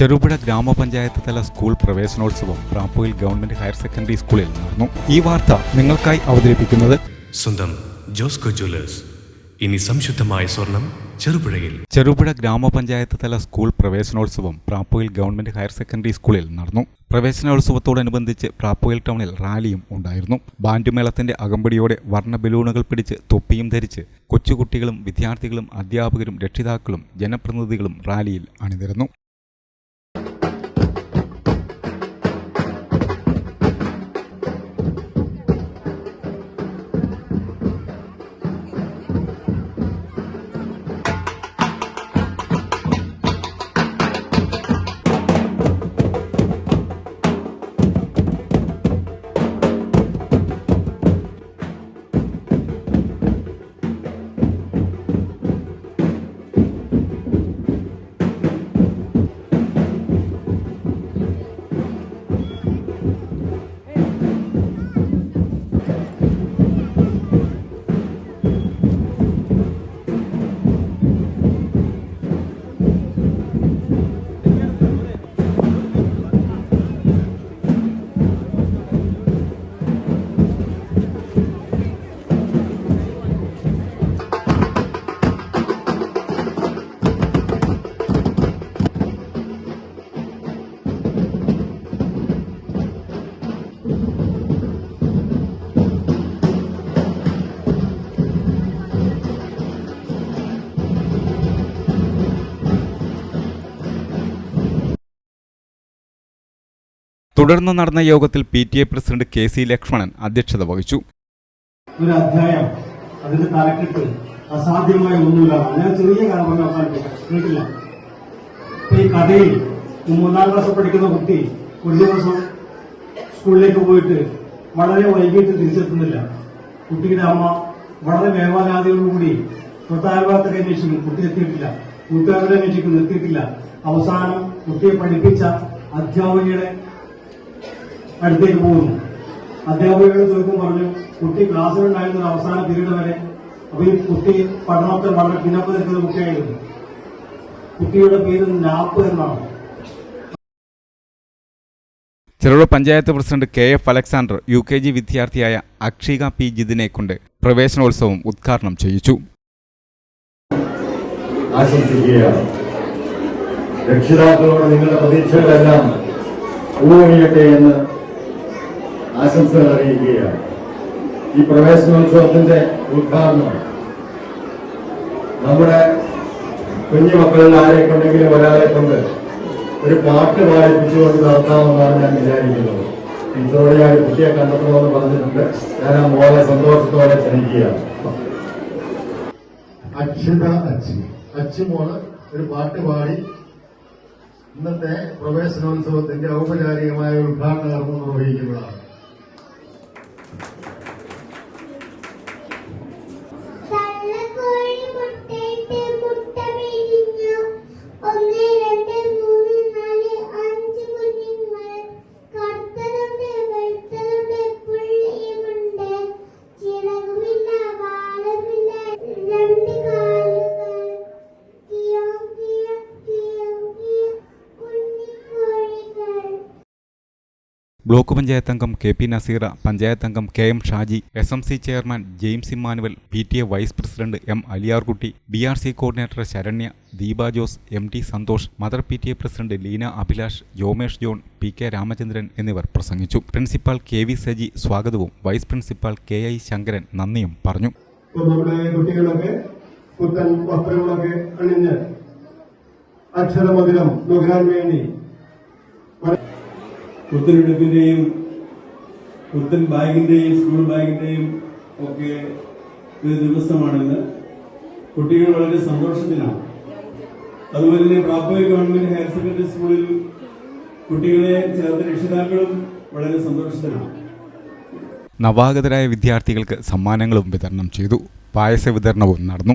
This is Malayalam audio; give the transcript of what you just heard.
ചെറുപുഴ ഗ്രാമപഞ്ചായത്ത് തല സ്കൂൾ പ്രവേശനോത്സവം റാംപൂയിൽ ഗവൺമെന്റ് ഹയർ സെക്കൻഡറി സ്കൂളിൽ നടന്നു. ഈ വാർത്ത നിങ്ങൾക്കായി അവതരിപ്പിക്കുന്നത് സ്വന്തം ജോസ്കോ ജ്വല്ലേഴ്സ്. ഇനി സംശുദ്ധമായ സ്വർണം ചെറുപുഴയിൽ. ചെറുപുഴ ഗ്രാമപഞ്ചായത്ത് തല സ്കൂൾ പ്രവേശനോത്സവം പ്രാപ്പുയിൽ ഗവൺമെന്റ് ഹയർ സെക്കൻഡറി സ്കൂളിൽ നടന്നു. പ്രവേശനോത്സവത്തോടനുബന്ധിച്ച് പ്രാപ്പുയിൽ ടൗണിൽ റാലിയും ഉണ്ടായിരുന്നു. ബാൻഡുമേളത്തിന്റെ അകമ്പടിയോടെ വർണ ബലൂണുകൾ പിടിച്ച് തൊപ്പിയും ധരിച്ച് കൊച്ചുകുട്ടികളും വിദ്യാർത്ഥികളും അധ്യാപകരും രക്ഷിതാക്കളും ജനപ്രതിനിധികളും റാലിയിൽ അണിനിരന്നു. തുടർന്ന് നടന്ന യോഗത്തിൽ P T A president K C Lakshmanan അധ്യക്ഷത വഹിച്ചു. ഒരു അധ്യായം അതിന്റെ തലക്കെട്ട് അസാധ്യമായ ഒന്നുമില്ല ഞാൻ ചെറിയ നോക്കാൻ കേട്ടില്ല? ഈ കഥയിൽ മൂന്നാം ക്ലാസ് പഠിക്കുന്ന കുട്ടി ഒരു ദിവസം സ്കൂളിലേക്ക് പോയിട്ട് വളരെ വൈകിട്ട് തിരിച്ചെത്തുന്നില്ല. കുട്ടിയുടെ അമ്മ വളരെ വേവലാതിയോടുകൂടി തൊട്ടാൽഭാഗത്തൊക്കെ അന്വേഷിക്കുന്നു. കുട്ടി എത്തിയിട്ടില്ല. കൂട്ടുകാരുടെ അന്വേഷിക്കുന്നു. എത്തിയിട്ടില്ല. അവസാനം കുട്ടിയെ പഠിപ്പിച്ച അധ്യാപകയുടെ അടുത്തേക്ക് പോകുന്നു. അധ്യാപകരോട് ചോദിക്കും പറഞ്ഞു കുട്ടി ക്ലാസ്സിലുണ്ടായിരുന്ന ഒരു അവസാന പീരീഡ് വരെ അപ്പൊ ഈ കുട്ടി പഠനത്തിൽ വളരെ പിന്നോക്കം നിൽക്കുന്ന കുട്ടിയായിരുന്നു. കുട്ടിയുടെ പേര് നാപ്പ് എന്നാണ്. Cherupuzha panchayat president K F Alexander U K G വിദ്യാർത്ഥിയായ അക്ഷിക പി ജിതിനെ കൊണ്ട് പ്രവേശനോത്സവം ഉദ്ഘാടനം ചെയ്യിച്ചു. ആശംസിക്കുകയാണ്. രക്ഷിതാക്കളോട് നിങ്ങളുടെ പ്രതീക്ഷകളെല്ലാം എന്ന് ആശംസകൾ അറിയിക്കുകയാണ് ഈ പ്രവേശനോത്സവത്തിന്റെ ഉദ്ഘാടനം നമ്മുടെ കുഞ്ഞു മക്കളിൽ ആരെ കൊണ്ടെങ്കിലും ഒരാളെ കൊണ്ട് ഒരു പാട്ട് വായിപ്പിച്ചുകൊണ്ട് നടത്താമെന്നാണ് ഞാൻ വിചാരിക്കുന്നത്. ഇതോടെ ഞാൻ കുട്ടിയെ കണ്ടെത്തണമെന്ന് പറഞ്ഞിട്ടുണ്ട്. ഞാൻ ആ മോളെ സന്തോഷത്തോടെ ക്ഷണിക്കുകയാണ്. അക്ഷിത അച്ചി മോൾ ഒരു പാട്ട് പാടി ഇന്നത്തെ പ്രവേശനോത്സവത്തിന്റെ ഔപചാരികമായ ഉദ്ഘാടന കർമ്മം നിർവഹിക്കുന്നതാണ് ബ്ലോക്ക് പഞ്ചായത്ത് അംഗം കെ പി നസീറ പഞ്ചായത്ത് അംഗം K M Shaji S M C chairman James Emmanuel P T A vice president M Aliyarkutty B R C coordinator Saranya Deepa Jose M T Santhosh mother P T A president Leena Abhilash Yomesh John P K Ramachandran എന്നിവർ പ്രസംഗിച്ചു. പ്രിൻസിപ്പാൾ കെ വി സജി സ്വാഗതവും vice principal K I Sankaran നന്ദിയും പറഞ്ഞു. കുട്ടികളൊക്കെ വസ്ത്രങ്ങളൊക്കെ അണിഞ്ഞ് നുകരാൻ വേണ്ടി പുത്തനെടുപ്പിന്റെയും പുത്തൻ ബാഗിന്റെയും സ്കൂൾ ബാഗിന്റെയും ഒക്കെ ഒരു ദിവസമാണിന്ന്. കുട്ടികൾ വളരെ സന്തോഷത്തിലാണ്. അതുപോലെ തന്നെ പ്രാപ്പൂർ ഗവൺമെന്റ് ഹയർ സെക്കൻഡറി സ്കൂളിൽ കുട്ടികളെ ചേർത്ത രക്ഷിതാക്കളും വളരെ സന്തോഷത്തിലാണ്. നവാഗതരായ വിദ്യാർത്ഥികൾക്ക് സമ്മാനങ്ങളും വിതരണം ചെയ്തു. പായസ വിതരണവും നടന്നു.